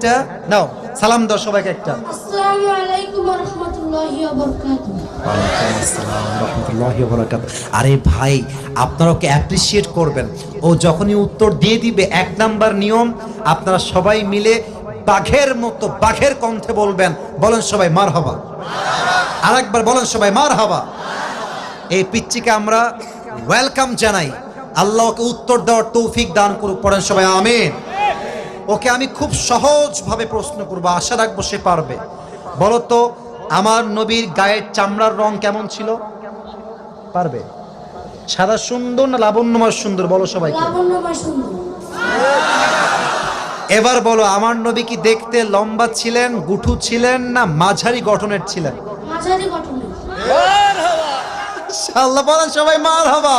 একটা নাও সালাম দাও সবাইকে একটা। আসসালামু আলাইকুম ওয়া রাহমাতুল্লাহি ওয়া বারাকাতুহু আরে ভাই আপনারা ওকে অ্যাপ্রিসিয়েট করবেন? ও যখনই উত্তর দিয়ে দিবে এক নাম্বার নিয়ম আপনারা সবাই মিলে বাঘের মতো বাঘের কণ্ঠে বলবেন বলেন সবাই মার হবা আর একবার বলেন সবাই মার হবা এই পিচ্চিকে আমরা ওয়েলকাম জানাই। আল্লাহকে উত্তর দেওয়ার তৌফিক দান করুক পড়েন সবাই আমিন। ওকে আমি খুব সহজভাবে প্রশ্ন করব আশা রাখব সে পারবে। বলো তো আমার নবীর গায়ের চামড়ার রং কেমন ছিল? পারবে? সাদা সুন্দর না লাবণ্যময় সুন্দর? বলো সবাইকে। এবার বলো আমার নবী কি দেখতে লম্বা ছিলেন গুঠু ছিলেন না মাঝারি গঠনের ছিলেন? মাঝারি গঠনের। আল্লাহ বলেন সবাই মার হবা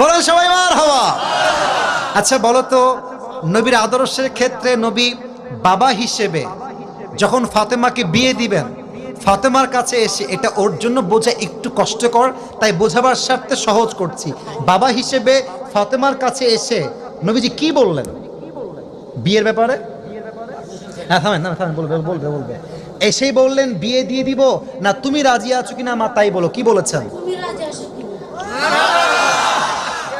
বলেন সবাই মার হওয়া আচ্ছা বলো তো, নবীর আদর্শের ক্ষেত্রে নবী বাবা হিসেবে যখন ফাতেমাকে বিয়ে দিবেন, ফাতেমার কাছে এসে এটা ওর জন্য বোঝা একটু কষ্টকর, তাই বোঝাবার স্বার্থে সহজ করছি। বাবা হিসেবে ফাতেমার কাছে এসে নবীজি কি বললেন? বিয়ের ব্যাপারে? হ্যাঁ থামেন না থামেন, বলবে বলবে বলবে। এসেই বললেন, বিয়ে দিয়ে দিব, না তুমি রাজি আছো কিনা মা তাই বলো, কি বলেছেন?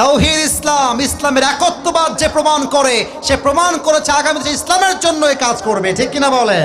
তাওহিদ ইসলাম, ইসলামের একত্ববাদ যে প্রমাণ করে, সে প্রমাণ করেছে আগামী ইসলামের জন্য কাজ করবে, ঠিক কিনা বলে